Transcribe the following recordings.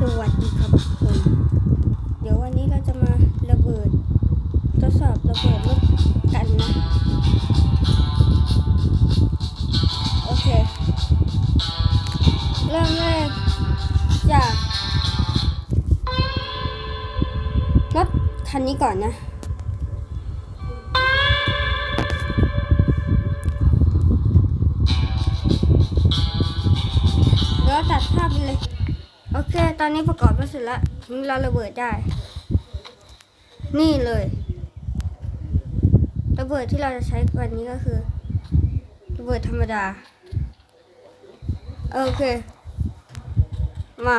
สวัสดีครับทุกคน เดี๋ยววันนี้เราจะมาระเบิด ทดสอบระเบิดรถกันนะ โอเค เริ่มแรกจากรถคันนี้ก่อนนะเดี๋ยวตัดภาพไปเลย ตอนนี้ประกอบมาเสร็จแล้วถึงเราระเบิดได้ นี่เลยระเบิดที่เราจะใช้วันนี้ก็คือระเบิดธรรมดา โอเค มา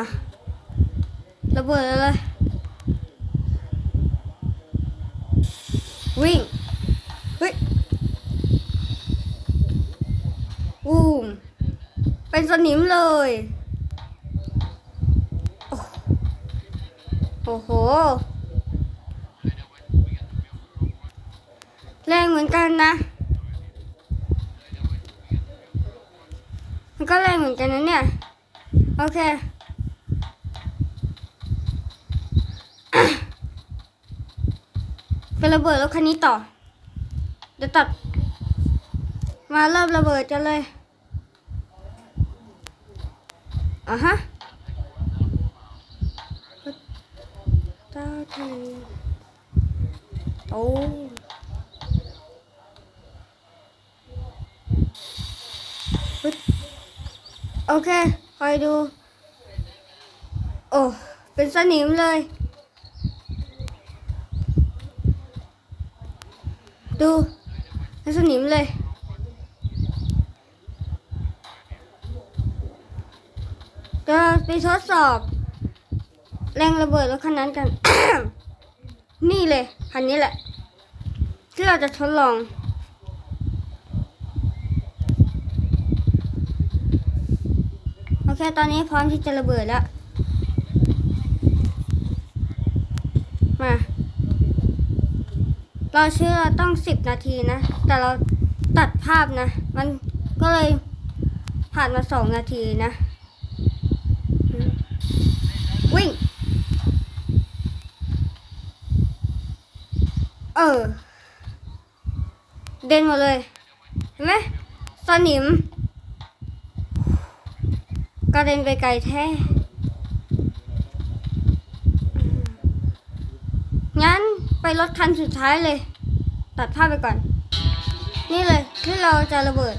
ระเบิดเลยวิ่งเฮ้ยวูมเป็นสนิมเลย โอ้โห แรงเหมือนกันนะ มันก็แรงเหมือนกันนะเนี่ย โอเคไประเบิดรถคันนี้ต่อ เดี๋ยวตัด มาเริ่มระเบิดกันเลยอะฮะ ตาทะเลโอ้โอเค คอยดู โอ้ เป็นสนิมเลย ดู เป็นสนิมเลยจะไปทดสอบ แรงระเบิดรถคันนั้นกัน นี่เลยคันนี้แหละ ที่เราจะทดลอง โอเค ตอนนี้พร้อมที่จะระเบิดแล้ว มา เราเชื่อต้องสิบนาทีนะ แต่เราตัดภาพนะ มันก็เลยผ่านมาสองนาทีนะ วิ่ง เออ เด่นหมดเลย เห็นไหมสนิมกระเด็นไปไกลแท้งั้นไปรถคันสุดท้ายเลย ตัดภาพไปก่อน นี่เลยที่เราจะระเบิด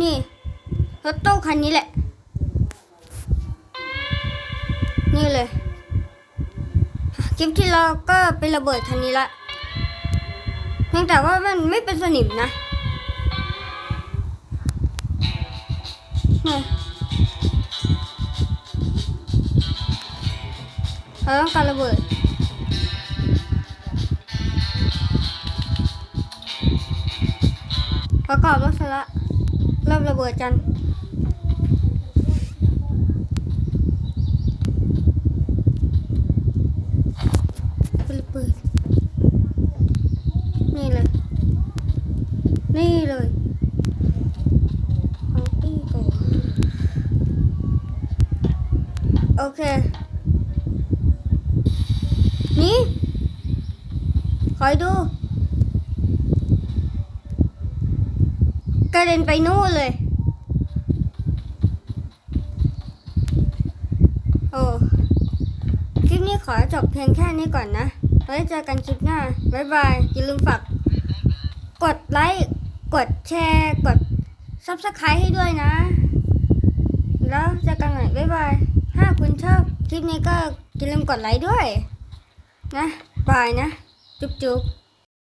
นี่ รถตู้คันนี้แหละ นี่เลย คลิปที่เราก็ไประเบิดคันนี้ละเพียงแต่ว่ามันไม่เป็นสนิมนะเราต้องการระเบิดประกอบรถเสร็จละเริ่มระเบิดกัน เปิดเปิดนี่เลย นี่เลยเอาตี้ก่อน โอเค นี่ คอยดู กระเด็นไปนู่นเลย โอ้คลิปนี้ขอจบเพียงแค่นี้ก่อนนะ ไว้เจอกันคลิปหน้า บ๊ายบาย อย่าลืมฝาก กดไลค์ กดแชร์ กด subscribe ให้ด้วยนะ แล้วเจอกันใหม่บ๊ายบาย ถ้าคุณชอบคลิปนี้ก็อย่าลืมกดไลค์ด้วย นะบายนะ จุ๊บจุ๊บ